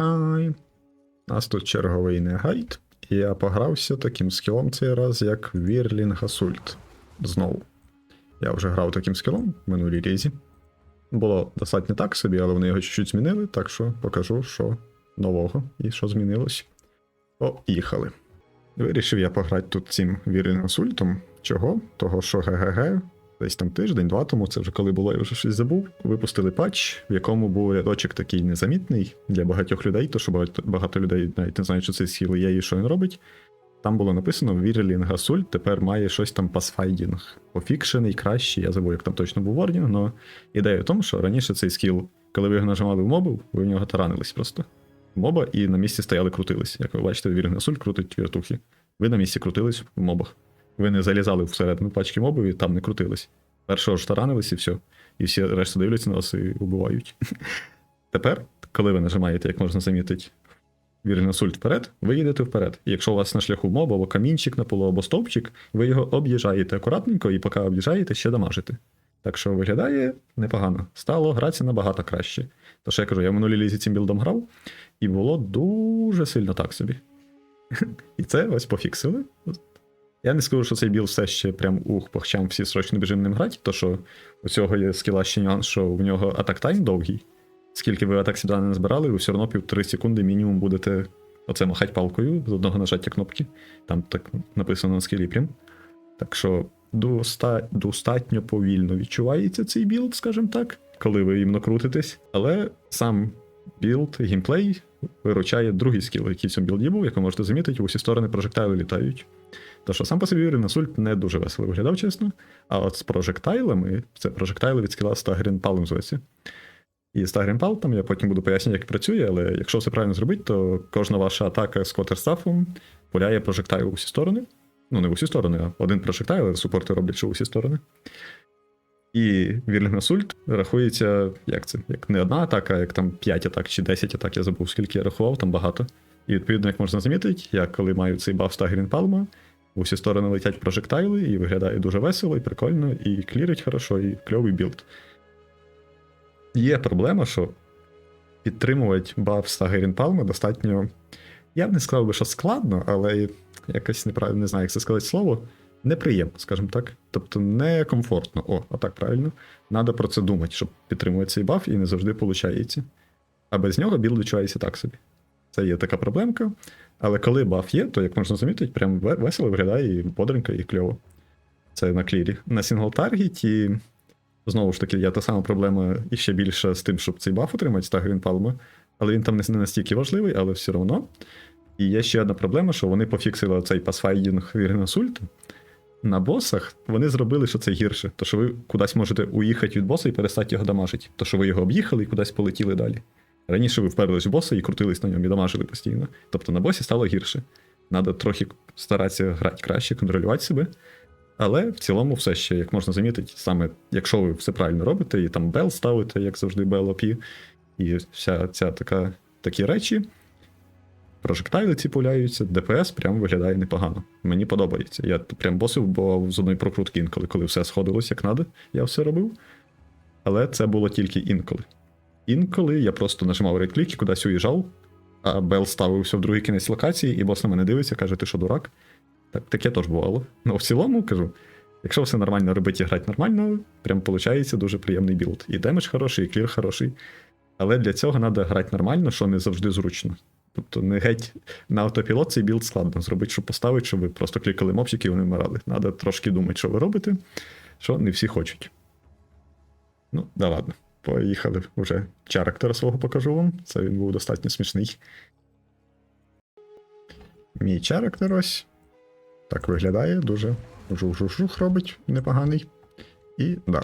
Хай. У нас тут черговий негайд. І я погрався таким скілом цей раз, як Вірлінг Асульт. Знову. Я вже грав таким скілом в минулій різі. Було достатньо так собі, але вони його чуть-чуть змінили, так що покажу, що нового і що змінилось. Поїхали. Вирішив я пограти тут цим Вірлінг Асультом. Чого? Того, що ГГГ десь там тиждень-два тому, це вже коли було, я вже щось забув. Випустили патч, в якому був рядочок такий незамітний для багатьох людей, то що багато, багато людей навіть не знають, що це схил є і що він робить. Там було написано Вірлінг Гасуль тепер має щось там пасфайдінг. Пофікшений, кращий, я забув, як там точно був вордінг, але ідея в тому, що раніше цей скіл, коли ви його нажимали в мобу, ви в нього таранились просто. Моба і на місці стояли крутились. Як ви бачите, Вірлінг Гасуль крутить віртухи. Ви на місці крутились в мобах. Ви не залізали всередину пачки мобів і там не крутились. Першого ж таранились і все. І всі решта дивляться на вас і убивають. Тепер, коли ви нажимаєте, як можна замітити, вірний сульт вперед, ви їдете вперед. І якщо у вас на шляху моб або камінчик на полу, або стовпчик, ви його об'їжджаєте акуратненько і поки об'їжджаєте, ще дамажите. Так що виглядає непогано. Стало гратися набагато краще. Тож я кажу, я в минулій лізі цим білдом грав, і було дуже сильно так собі. І це ось пофіксили. Я не скажу, що цей білд все ще прям ух, похчам всі срочно біжим ним грати, то що у цього є скіла ще нюанс, що в нього атак тайм довгий. Скільки ви атак сюди не збирали, ви все одно півтори секунди мінімум будете оце махати палкою з одного нажаття кнопки. Там так написано на скілі прям. Так що доста... достатньо повільно відчувається цей білд, скажімо так, коли ви іменно крутитесь. Але сам білд, геймплей виручає другий скіл, який в цьому білді був, як ви можете замітити, усі сторони прожектайли літають. То що сам по собі Ренасульт не дуже весело виглядав, чесно. А от з прожектайлами, це прожектайли від скіла Стагрінпалом зветься. І Стагрінпал, там я потім буду пояснювати, як працює, але якщо все правильно зробити, то кожна ваша атака з квотерстафом пуляє прожектайл у всі сторони. Ну, не в усі сторони, а один прожектайл, але супорти роблять, що в усі сторони. І Вірлінг-Асульт рахується, як це? Як не одна атака, як там 5 атак чи 10 атак, я забув, скільки я рахував, там багато. І відповідно, як можна замітити, я коли маю цей баф Стагрін Палма, в усі сторони летять прожектайли, і виглядає дуже весело, і прикольно, і клірить хорошо, і кльовий білд. Є проблема, що підтримувати баф Стагрін Палма достатньо. Я б не сказав би, що складно, але якось неправильно не знаю, як це сказати слово. Неприємно, скажімо так. Тобто некомфортно. О, а так правильно. Надо про це думати, щоб підтримувати цей баф, і не завжди виходить. А без нього білд відчувається так собі. Це є така проблемка. Але коли баф є, то, як можна замітити, прям весело виглядає і бодренько, і кльово. Це на клірі. На сінгл-таргеті, знову ж таки, є та сама проблема і ще більше з тим, щоб цей баф отримати, з Тагрін Палма. Але він там не настільки важливий, але все одно. І є ще одна проблема, що вони пофіксили цей пасфайдінг Віргенасульту. На босах вони зробили, що це гірше. То що ви кудись можете уїхати від боса і перестати його дамажити. То що ви його об'їхали і кудись полетіли далі. Раніше ви вперлись в боса і крутились на ньому і дамажили постійно. Тобто на босі стало гірше. Надо трохи старатися грати краще, контролювати себе. Але в цілому, все ще, як можна замітити, саме якщо ви все правильно робите, і там бел ставите, як завжди, бел і вся ця така, такі речі, прожектайли ці пуляються, ДПС прям виглядає непогано. Мені подобається. Я прям босив, бо з одної прокрутки інколи, коли все сходилось як надо, я все робив. Але це було тільки інколи. Інколи я просто нажимав рейд-клік і кудись уїжджав, а Бел ставився в другий кінець локації, і бос на мене дивиться, каже, ти що дурак? Так, таке теж бувало. Ну, в цілому кажу, якщо все нормально робити і грати нормально, прям виходить дуже приємний білд. І демедж хороший, і клір хороший. Але для цього треба грати нормально, що не завжди зручно. Тобто не геть на автопілот цей білд складно зробити, щоб поставити, щоб ви просто клікали мопчики і вони вмирали. Треба трошки думати, що ви робите, що не всі хочуть. Ну, да ладно. Поїхали вже чарактера свого покажу вам. Це він був достатньо смішний. Мій чарактер ось. Так виглядає, дуже жух-жух-жух робить непоганий. І да.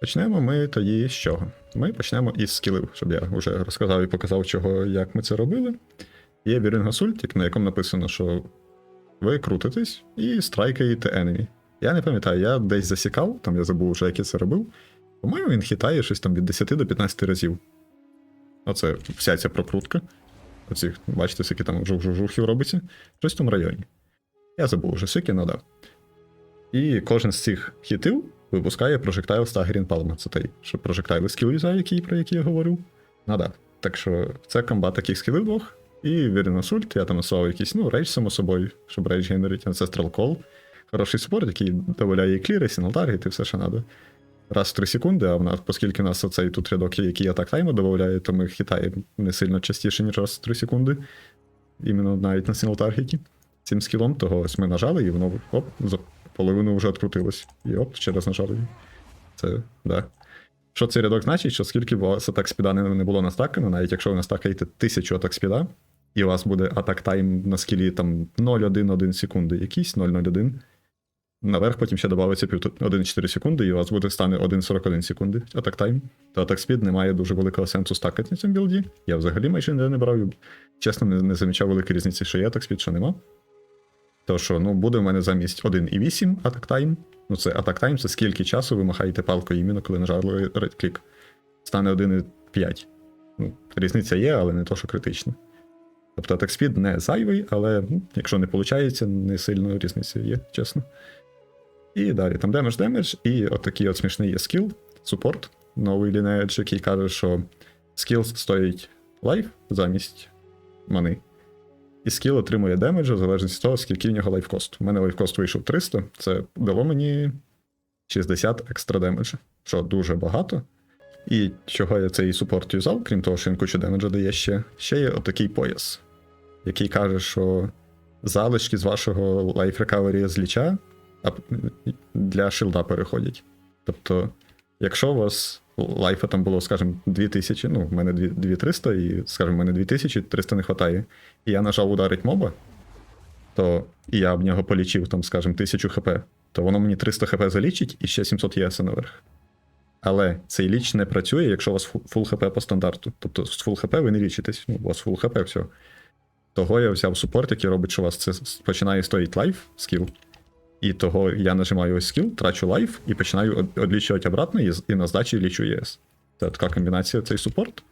Почнемо ми тоді з чого? Ми почнемо із скілів, щоб я вже розказав і показав, чого, як ми це робили. Є Вірінгасультик, на якому написано, що ви крутитесь і страйкаєте enemy. Я не пам'ятаю, я десь засікав, там я забув вже, як я це робив. По-моєму, він хитає щось там від 10 до 15 разів. Оце вся ця прокрутка. Оці, бачите, скільки там жух-жух-жухів робиться. Щось в тому районі. Я забув вже скільки надав. І кожен з цих хітів випускає прожектайл Стагрін Палма. Це той, що прожектайли скіл який, про який я говорив. Надав. Так що це комбат таких скілів двох. І вірно сульт, я там насував якийсь, ну, рейдж, само собою, щоб рейдж генерити, Ancestral Call. Хороший супорт, який дозволяє кліри, сінал таргет, і все, що треба. Раз в 3 секунди, а в нас, оскільки у нас оцей тут рядок, який атак тайму додає, то ми хитаємо не сильно частіше, ніж раз в 3 секунди. Іменно навіть на сінал таргеті. Цим скілом, того ось ми нажали, і воно оп, половину вже відкрутилось. І оп, ще раз нажали. Це, да. Що цей рядок значить? Що скільки у вас атак спіда не було настакано, навіть якщо ви настакаєте 1000 атак спіда, і у вас буде атак тайм на скілі там 0,1-1 секунди, якийсь 0,01. Наверх потім ще додається 1,4 секунди, і у вас буде стане 1,41 секунди атак тайм. То атак спід не має дуже великого сенсу стакати на цьому білді. Я взагалі майже не брав. Чесно, не, не замічав великої різниці, що є атак спід, що нема. То що, ну, буде в мене замість 1,8 атак тайм. Ну, це атак тайм, це скільки часу ви махаєте палкою іменно, коли нажали редклік. Стане 1,5. Ну, різниця є, але не то, що критично. Тобто атак спід не зайвий, але ну, якщо не виходить, не сильно різниця є, чесно. І далі там демедж демедж, і отакий от смішний є скіл, супорт, новий Lineage, який каже, що скіл стоїть лайф замість мани. І скіл отримує демеджа в залежності від того, скільки в нього лайфкост. У мене лайфкост вийшов 300, це дало мені 60 екстра демеджа, що дуже багато. І чого я цей супорт юзав, крім того, що він кучу демеджа дає ще, ще є отакий пояс, який каже, що залишки з вашого лайф рекавері з ліча для шилда переходять. Тобто, якщо у вас лайфа там було, скажімо, 2000, ну, в мене 2300, і, скажімо, в мене 2000, 300 не вистачає, і я нажав ударить моба, то і я об нього полічив, там, скажімо, 1000 хп, то воно мені 300 хп залічить і ще 700 ЄС наверх. Але цей ліч не працює, якщо у вас фул хп по стандарту. Тобто з фул хп ви не лічитесь, ну, у вас фул хп, все. Того я взяв супорт, який робить, що у вас це починає стоїть лайф скіл. І того я нажимаю ось скіл, трачу лайф і починаю відлічувати обратно, і, на здачі лічу ЄС. Це така комбінація цей супорт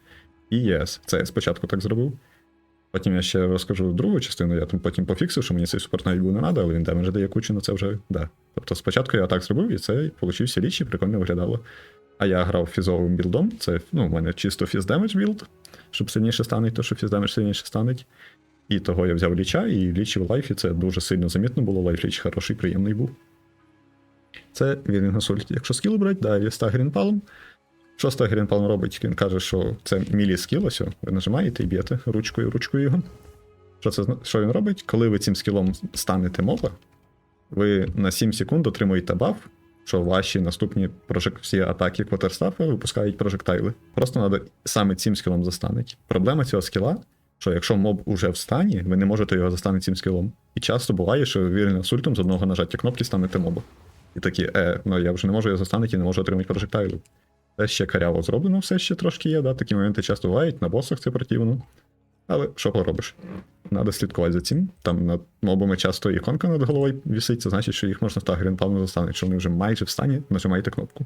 і ЄС. Це я спочатку так зробив. Потім я ще розкажу другу частину, я там потім пофіксив, що мені цей супорт навіть був не треба, але він демедж дає кучу, на це вже да. Тобто спочатку я так зробив, і це получився ліч, і прикольно виглядало. А я грав фізовим білдом, це ну, у мене чисто фіз демедж білд, щоб сильніше стануть, то що фіз демедж сильніше стануть. І того я взяв ліча, і лічив лайфі це дуже сильно замітно було. Лайф ліч хороший, приємний був. Це він гасульт. Якщо скіл брати, да, є стагрінпалом. Що стагрінпалом робить? Він каже, що це мілі скіл, ось ви нажимаєте і б'єте ручкою ручкою його. Що це що він робить? Коли ви цим скілом станете моба, ви на 7 секунд отримуєте баф, що ваші наступні прожек... всі атаки квотерстафа випускають прожектайли. Просто треба саме цим скілом застануть. Проблема цього скіла що якщо моб уже в стані, ви не можете його застанити цим скілом. І часто буває, що вірним сультом з одного нажаття кнопки станете моба. І такі, е, ну я вже не можу його застанити і не можу отримати прожектайлів. Це ще каряво зроблено, все ще трошки є, да, такі моменти часто бувають, на босах це противно. Але що поробиш? Надо слідкувати за цим. Там над мобами часто іконка над головою вісить, це значить, що їх можна так грінпално застанути, що вони вже майже в стані, нажимаєте кнопку.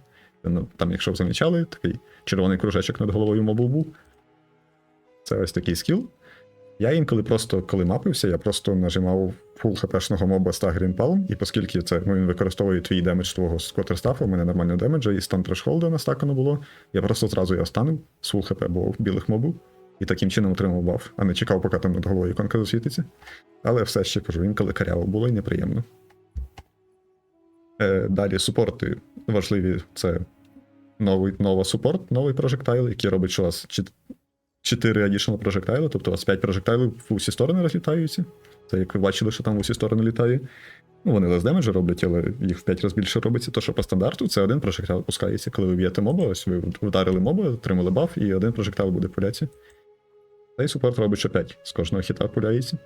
Там, якщо ви замічали, такий червоний кружечок над головою мобу був. Це ось такий скіл. Я інколи просто, коли мапився, я просто нажимав фул хпшного моба з Грінпалм, і оскільки це ну, він використовує твій демедж твого скотерстафа, у мене нормально демеджа, і стан трешхолда настакано було, я просто зразу його станив з фул хп, бо в білих мобів, і таким чином отримав баф, а не чекав, поки там над головою іконка засвітиться. Але все ще кажу, інколи каряво було і неприємно. Е, Далі супорти важливі це новий нова супорт, новий прожектайл, який робить, що вас 4 additional прожектайли, тобто у вас 5 прожектайлів в усі сторони розлітаються. Це як ви бачили, що там в усі сторони літає. Ну, вони лес демеджа роблять, але їх в 5 разів більше робиться. То, що по стандарту, це один прожектайл пускається. Коли ви б'єте моба, ось ви вдарили моба, отримали баф, і один прожектайл буде пуляться. Цей супорт робить, що 5 з кожного хіта пуляється.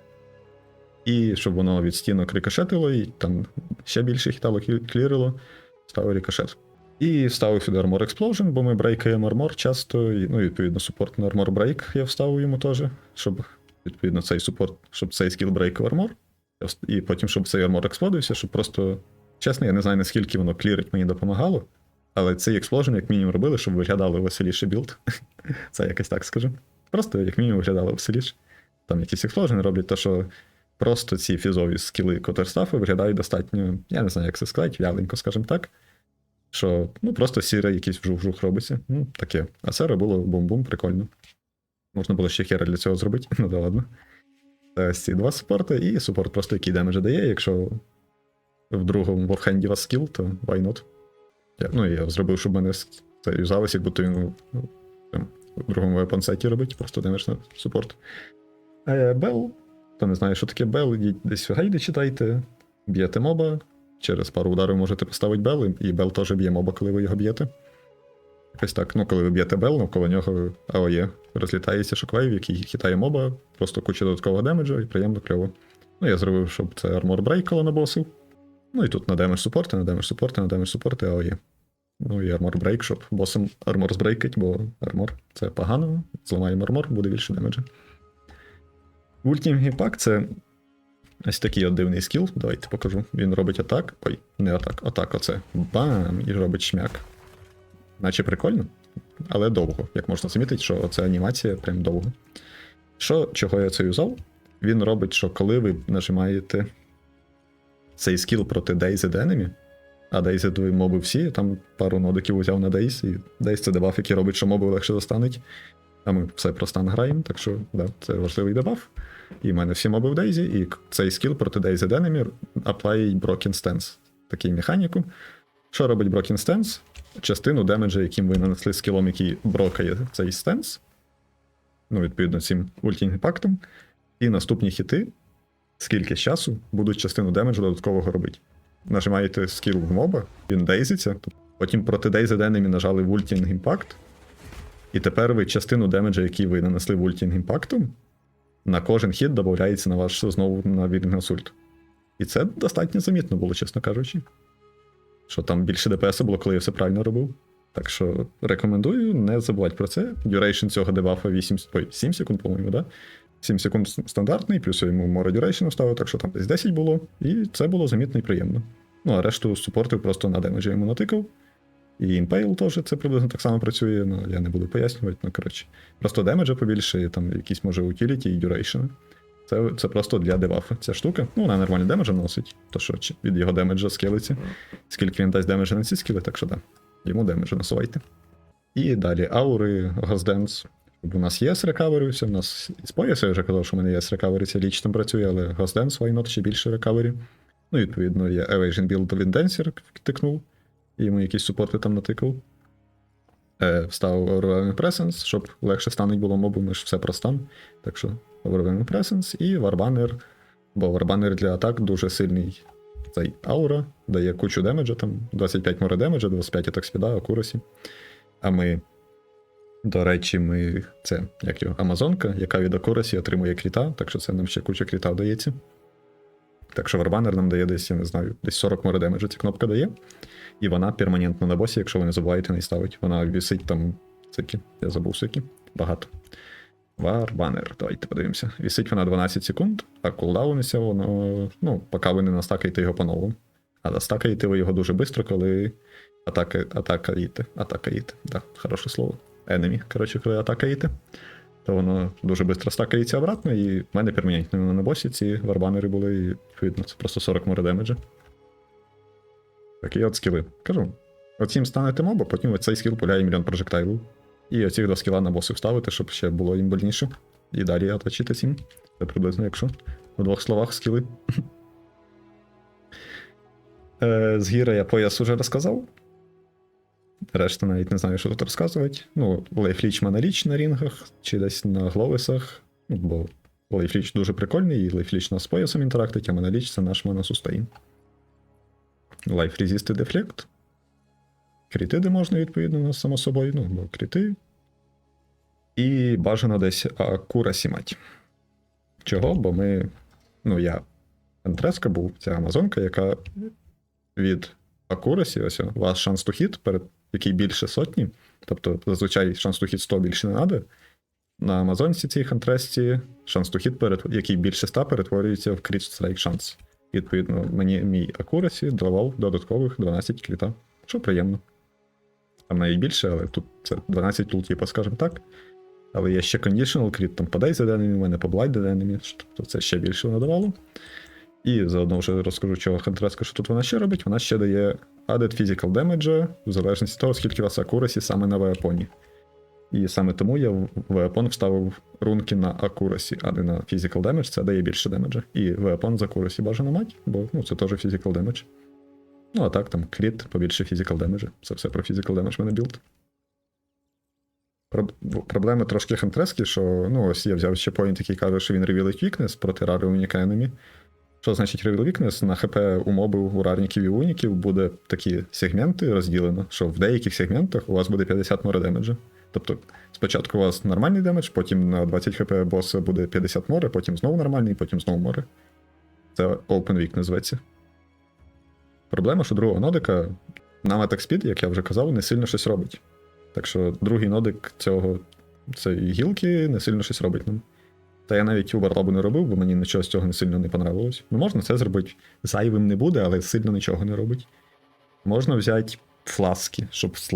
І щоб воно від стінок рикошетило, і там ще більше хітало клірило, ставив рикошет. І вставив сюди Armor Explosion, бо ми брейкаємо армор часто, і, ну, відповідно, супорт на Armor Break я вставив йому теж, щоб, відповідно, цей супорт, щоб цей скіл брейкав армор. І потім, щоб цей армор експлодився, щоб просто. Чесно, я не знаю, наскільки воно клірить мені допомагало, але цей експложен, як мінімум, робили, щоб виглядало веселіше білд. Це якось так скажу. Просто, як мінімум, виглядало веселіше. Там якісь експложени роблять, то що просто ці фізові скіли Котерстафи виглядають достатньо, я не знаю, як це сказати, вяленько, скажімо так що ну просто сіре якийсь вжух-вжух робиться. Ну, таке. А це робило бум-бум, прикольно. Можна було ще хера для цього зробити, ну да ладно. Це ці два супорти, і супорт просто який демеджа дає, якщо в другому у вас скіл, то why not? Я, ну, я зробив, щоб мене це юзалось, як будто він ну, в другому weapon сеті робить, просто демедж на супорт. Бел, хто не знає, що таке Бел, йдіть десь в гайди читайте, б'єте моба, через пару ударів можете поставити Бел, і Бел теж б'є моба, коли ви його б'єте. Якось так. Ну, коли ви б'єте Бел, навколо нього АОЄ розлітається шоквейв, який хитає моба, просто куча додаткового демеджу і приємно кльово. Ну, я зробив, щоб це армор брейкало на босів. Ну і тут на демедж супорти, на демедж супорти, на демедж супорти АОЄ. Ну і армор брейк, щоб босом армор збрейкать, бо армор це погано. Зламаємо армор, буде більше демеджа. Ультім Імпакт це ось такий от дивний скіл. Давайте покажу. Він робить атак. Ой, не атак, атак, оце. Бам! І робить шмяк. Наче прикольно, але довго. Як можна замітити, що ця анімація прям довго. Що, чого я це юзав? Він робить, що коли ви нажимаєте цей скіл проти Daisy Enemy, а ви моби всі, там пару нодиків взяв на Daisy, і Daisy це дебаф, який робить, що моби легше застануть. А ми все про стан граємо, так що да, це важливий дебаф. І в мене всі моби в Daisy, і цей скіл проти Daisy Enemy аплаїть Broken Stance. Такий механіку. Що робить Broken Stance? Частину демеджа, яким ви нанесли скілом, який брокає цей стенс. Ну, відповідно, цим ультім імпактом. І наступні хіти, скільки часу, будуть частину демеджу додаткового робити. Нажимаєте скіл в моба, він дейзиться, потім проти Дейзи Enemy нажали в ультінг імпакт. І тепер ви частину демеджа, який ви нанесли в ультінг імпактом, на кожен хід додається на ваш знову на вільний. І це достатньо замітно було, чесно кажучи. Що там більше ДПС було, коли я все правильно робив. Так що рекомендую не забувати про це. Duration цього дебафа 8, ой, 7 секунд, по-моєму, да? 7 секунд стандартний, плюс я йому море duration вставив, так що там десь 10 було, і це було замітно і приємно. Ну, а решту супортив просто на демеджі йому натикав. І Impale теж це приблизно так само працює, ну я не буду пояснювати, ну коротше. Просто демеджа побільше, і там якісь може утіліті і duration. Це, це просто для дебафа ця штука. Ну, вона нормально демеджа носить, то що від його демеджа скилиться. Скільки він дасть демеджа на ці скіли, так що да. Йому демеджа насувайте. І далі аури, газденс. У нас є рекавері, все, у нас із пояса я вже казав, що в мене є рекавері, це ліч там працює, але газденс, why not, ще більше рекавері. Ну, відповідно, є Evasion Build Indenser тикнув, йому якісь супорти там натикав. Е, вставив Overwhelming Presence, щоб легше стануть було мобу, ми ж все про стан. Так що Overwhelming Presence і Warbanner, бо Warbanner для атак дуже сильний цей аура, дає кучу демеджа, там 25 море демеджа, 25 атак спіда, акурасі. А ми, до речі, ми. Це як його Амазонка, яка від акурасі отримує кріта, так що це нам ще куча кріта вдається. Так що Warbanner нам дає десь, я не знаю, десь 40 море демеджа ця кнопка дає. І вона перманентно на босі, якщо ви не забуваєте не ставить. Вона вісить там. Цики, я забув сики. Багато. Варбанер, давайте подивимося. Вісить вона 12 секунд, а кулдауниться воно, ну, поки ви не настакаєте його по-новому. А настакаєте ви його дуже швидко, коли атака, атакаєте. Атакаєте, да, хороше слово. Enemy, коротше, коли атакаєте, то воно дуже швидко стакається обратно, і в мене перманентно на босі ці варбанери були, і відповідно, це просто 40 море демеджа. Такі от скіли. Кажу. Оцім станете моба, потім оцей скіл пуляє мільйон прожектайлів. І оці два скіла на боси вставити, щоб ще було їм больніше. І далі оточити цим. Це приблизно, якщо в двох словах скіли. Е, З гіра я пояс уже розказав. Решта навіть не знаю, що тут розказувати. Ну, лейфліч моноліч на рінгах, чи десь на гловисах. Ну, бо лейфліч дуже прикольний, і лейфліч нас з поясом інтерактить, а моноліч це наш моносустейн. Life Resisted Deflect. Кріти, де можна, відповідно, у само собою, ну, бо кріти. І бажано десь акурасі мать. Чого? Бо ми. Ну, я Андреска був, ця Амазонка, яка від акурасі, ось о, ваш шанс то хіт, перед який більше сотні. Тобто, зазвичай шанс то хіт 100 більше не треба. На Амазонці цій хантресті шанс то хіт, перед, який більше 100 перетворюється в кріт страйк шанс. І, відповідно, мені мій акурасі давав додаткових 12 кліта, що приємно. Там навіть більше, але тут це 12 тут, типу, скажімо так. Але є ще conditional кріт, там подай за денемі, у мене по blind денемі, тобто це ще більше надавало. І заодно вже розкажу, чого хантреска, що тут вона ще робить. Вона ще дає added physical damage, в залежності від того, скільки у вас акурасі саме на веапоні. І саме тому я в Weapon вставив рунки на Accuracy, а не на Physical Damage, це дає більше демеджа. І Weapon з Accuracy бажано мати, бо ну, це теж Physical Damage. Ну, а так, там кріт, побільше Physical Damage. Це все про Physical Damage в мене білд. Про- Проблеми трошки хантрески, що ну, ось я взяв ще поінт, який каже, що він ревілить Weakness проти Rare Unique Enemy. Що значить Reveal Weakness? На ХП у мобів, у рарників і уніків буде такі сегменти розділено, що в деяких сегментах у вас буде 50 море демеджа. Тобто спочатку у вас нормальний демедж, потім на 20 хп боса буде 50 море, потім знову нормальний, потім знову море. Це Open Weak називається. Проблема, що другого нодика на Attack Speed, як я вже казав, не сильно щось робить. Так що другий нодик цього цієї гілки не сильно щось робить нам. Та я навіть оверлабу не робив, бо мені нічого з цього не сильно не понравилось. Ну, можна це зробити. Зайвим не буде, але сильно нічого не робить. Можна взяти фласки, щоб з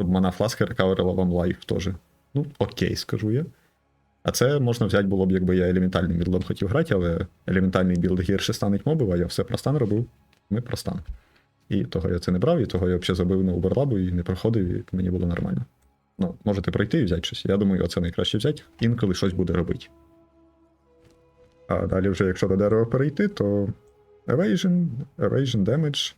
лайф, мана фласка рекаверила вам лайф теж. Ну, окей, скажу я. А це можна взяти було б, якби я елементальним білдом хотів грати, але елементальний білд гірше станеть мобив, а я все простан робив. Ми простан. І того я це не брав, і того я взагалі забив на оверлабу і не проходив, і мені було нормально. Ну, можете пройти і взяти щось. Я думаю, оце найкраще взяти, інколи щось буде робити. А далі, вже якщо до дерева перейти, то Evasion, Evasion Damage.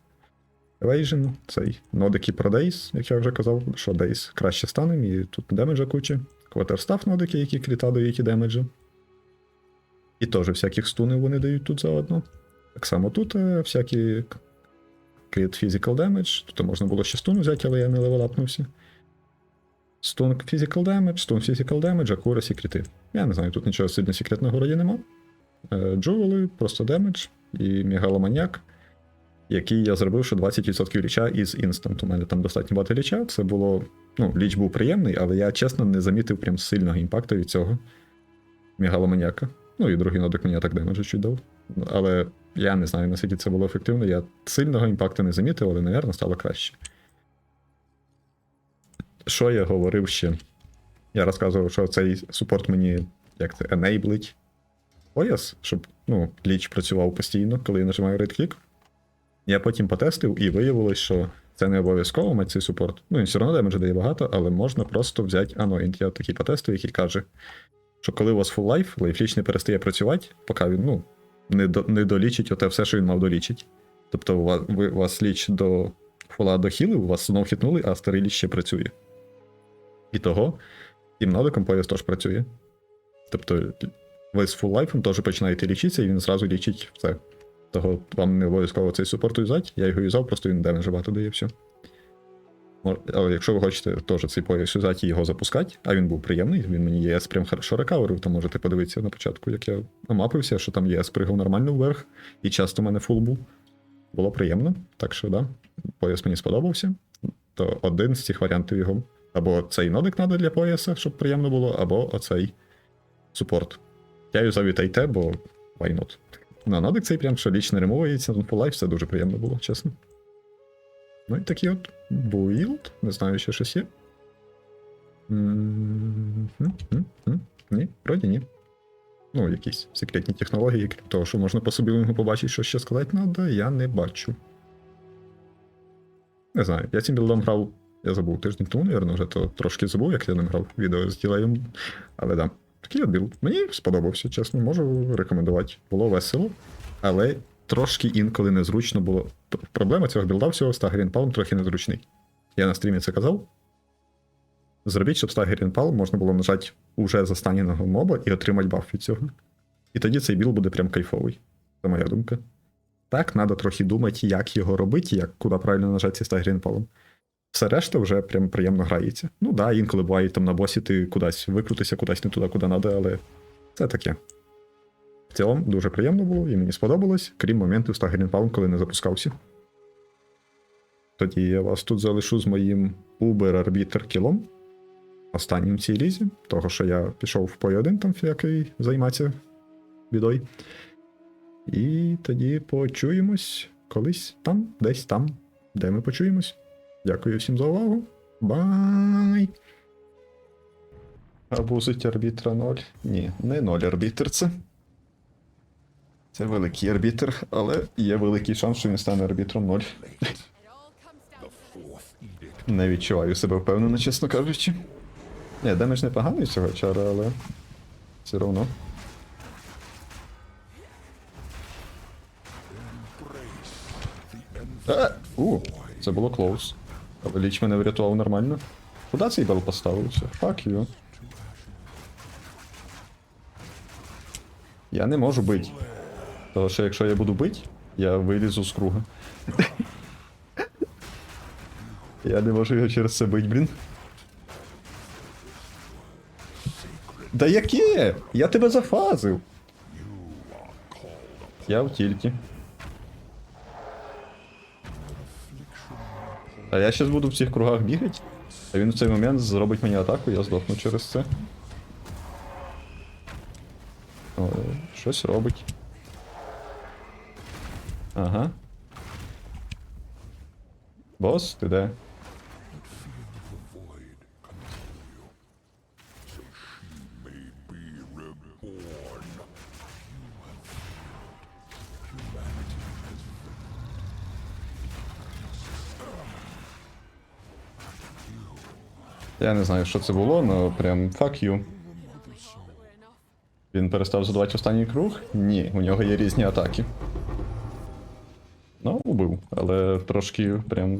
Evasion, цей нодики про Days, як я вже казав, що Days краще стане, і тут демеджа куча. Quarterstaff нодики, які кріта дають і демеджа. І теж всяких стунів вони дають тут заодно. Так само тут е, всякі крит Physical Damage. Тут можна було ще стун взяти, але я не левелапнувся. Стун Physical Damage, стун Physical Damage, Accuracy, кріти. Я не знаю, тут нічого сильно секретного вроді нема. Е, Джувели, просто демедж і мегаломаніак, який я зробив, що 20% ліча із інстант. У мене там достатньо багато ліча. Це було. Ну, ліч був приємний, але я чесно не замітив прям сильного імпакту від цього мегаломаніака. Ну і другий нодик мені так демеджу чуть дав. Але я не знаю, наскільки це було ефективно. Я сильного імпакту не замітив, але, напевно, стало краще. Що я говорив ще? Я розказував, що цей супорт мені як це енейблить пояс, щоб ну, ліч працював постійно, коли я нажимаю right-click. Я потім потестив і виявилось, що це не обов'язково мати цей супорт. Ну, він все одно демеджа дає багато, але можна просто взяти Anoint. Я такий потестив, який каже, що коли у вас full life, лайфліч не перестає працювати, поки він ну, не, до, не долічить оте все, що він мав долічить. Тобто у вас, ви, у вас ліч до фула дохілив, у вас знов хитнули, а старий ліч ще працює. І того, тим нодиком пояс теж працює. Тобто ви з фул лайфом теж починаєте лічитися, і він зразу лічить все. Того вам не обов'язково цей супорт юзати. Я його юзав, просто він демеджа багато дає все. Але якщо ви хочете теж цей пояс юзати і його запускати, а він був приємний, він мені ЄС прям хорошо рекаверив, то можете подивитися на початку, як я намапився, що там ЄС пригав нормально вверх, і часто в мене фул був. Було приємно, так що да, пояс мені сподобався. То один з цих варіантів його. Або цей нодик треба для пояса, щоб приємно було, або оцей супорт. Я юзав і те, бо why not? На нодик цей прям що ліч не ремовується, ну, по лайф це дуже приємно було, чесно. Ну і такий от буїлд, не знаю, ще щось є. Ні, вроді ні. Ну, якісь секретні технології, крім того, що можна по собі побачити, що ще сказати треба, я не бачу. Не знаю, я цим білдом грав, я забув тиждень тому, напевно, вже то трошки забув, як я ним грав відео з ділеєм. Але да, такий білд. Мені сподобався, чесно, можу рекомендувати. Було весело, але трошки інколи незручно було. Проблема цього білда всього Стагерін Палм трохи незручний. Я на стрімі це казав. Зробіть, щоб Стагерін Палм можна було нажати уже застаненого моба і отримати баф від цього. І тоді цей білд буде прям кайфовий. Це моя думка. Так, треба трохи думати, як його робити, як куди правильно нажати цей Стагерін Палм. Все решта вже прям приємно грається. Ну да, інколи буває там на босі ти кудись викрутися, кудись не туди, куди треба, але це таке. В цілому дуже приємно було і мені сподобалось, крім моментів з Тагерінпалм, коли не запускався. Тоді я вас тут залишу з моїм Uber Arbiter кілом. Останнім цій лізі, того що я пішов в 1 там який займатися бідою. І тоді почуємось колись там, десь там, де ми почуємось. Дякую всім за увагу. Бай! Абузить арбітра 0. Ні, не 0 арбітр це. Це великий арбітр, але є великий шанс, що він стане арбітром 0. Не відчуваю себе впевнено, чесно кажучи. Ні, демедж непоганий цього чара, але. Все одно. Е, у, це було клоус. Але ліч мене врятував нормально. Куди цей бел поставився? Fuck you. Я не можу бити. Тому що якщо я буду бити, я вилізу з круга. я не можу його через це бити, блін. Да яке? Я тебе зафазив. Я в тільті. А я зараз буду в цих кругах бігати, а він в цей момент зробить мені атаку, я здохну через це. О, щось робить. Ага. Бос, ти де? Я не знаю, що це було, але прям fuck you. Він перестав задавати останній круг? Ні, у нього є різні атаки. Ну, убив, але трошки прям